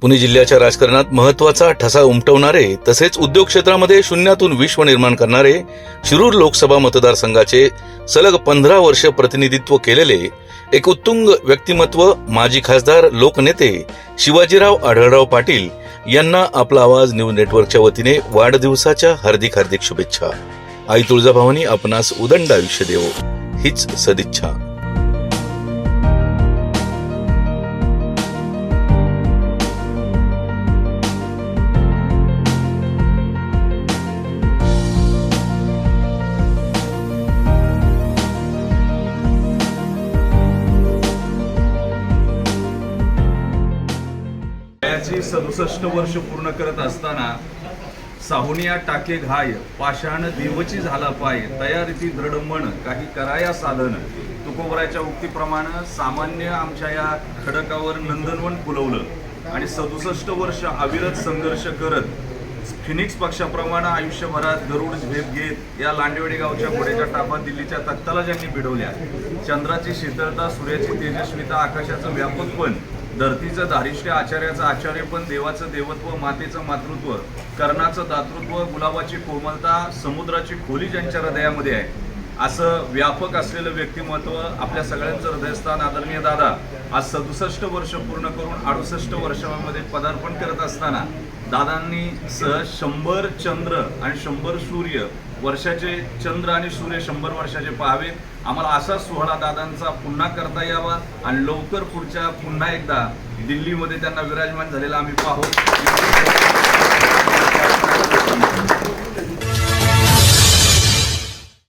पुणे जिल्ह्याच्या राजकारणात महत्त्वाचा ठसा उमटवणारे तसेच उद्योग क्षेत्रामध्ये शून्यातून विश्व निर्माण करणारे शिरूर लोकसभा मतदारसंघाचे सलग पंधरा वर्ष प्रतिनिधित्व केलेले एक उत्तुंग व्यक्तिमत्व माजी खासदार लोकनेते शिवाजीराव आढळराव पाटील यांना आपला आवाज न्यूज नेटवर्कच्या वतीने वाढदिवसाच्या हार्दिक हार्दिक शुभेच्छा. आई तुळजाभवानी आपणास उदंड आयुष्य देवो. हीच सदिच्छा. वयाची सदुसष्ट वर्ष पूर्ण करत असताना साहुनिया टाके घाय पाषाण देवची झाला पाय तयारीती दृढ मन काही कराया साधन. तुकोबराच्या उक्तीप्रमाणे सामान्य आमच्या या खडकावर नंदनवन फुलवलं आणि सदुसष्ट वर्ष अविरत संघर्ष करत फिनिक्स पक्षाप्रमाणे आयुष्यभरात गरुड झेप घेत या लांडेवाडी गावच्या घोड्याच्या टापा दिल्लीच्या तख्ताला ज्यांनी भिडवल्या चंद्राची शीतळता सूर्याची तेजस्विता आकाशाचं व्यापकपण धरतीचं धारिष्ट्य आचार्याचं आचार्य पण देवाचं देवत्व मातेचं मातृत्व कर्णाचं दातृत्व गुलाबाची कोमलता समुद्राची खोली ज्यांच्या हृदयामध्ये आहे. असं व्यापक असलेलं व्यक्तिमत्व आपल्या सगळ्यांचं हृदयस्थान आदरणीय दादा आज सदुसष्ट वर्ष पूर्ण करून अडुसष्ट वर्षामध्ये पदार्पण करत असताना दादांनी सहज शंभर चंद्र आणि शंभर सूर्य वर्षाचे चंद्र आणि सूर्य शंभर वर्षाचे पाहावेत आम्हाला असा सोहळा दादांचा पुन्हा करता यावा आणि लवकर पुढच्या पुन्हा एकदा दिल्लीमध्ये त्यांना विराजमान झालेला आम्ही पाहू.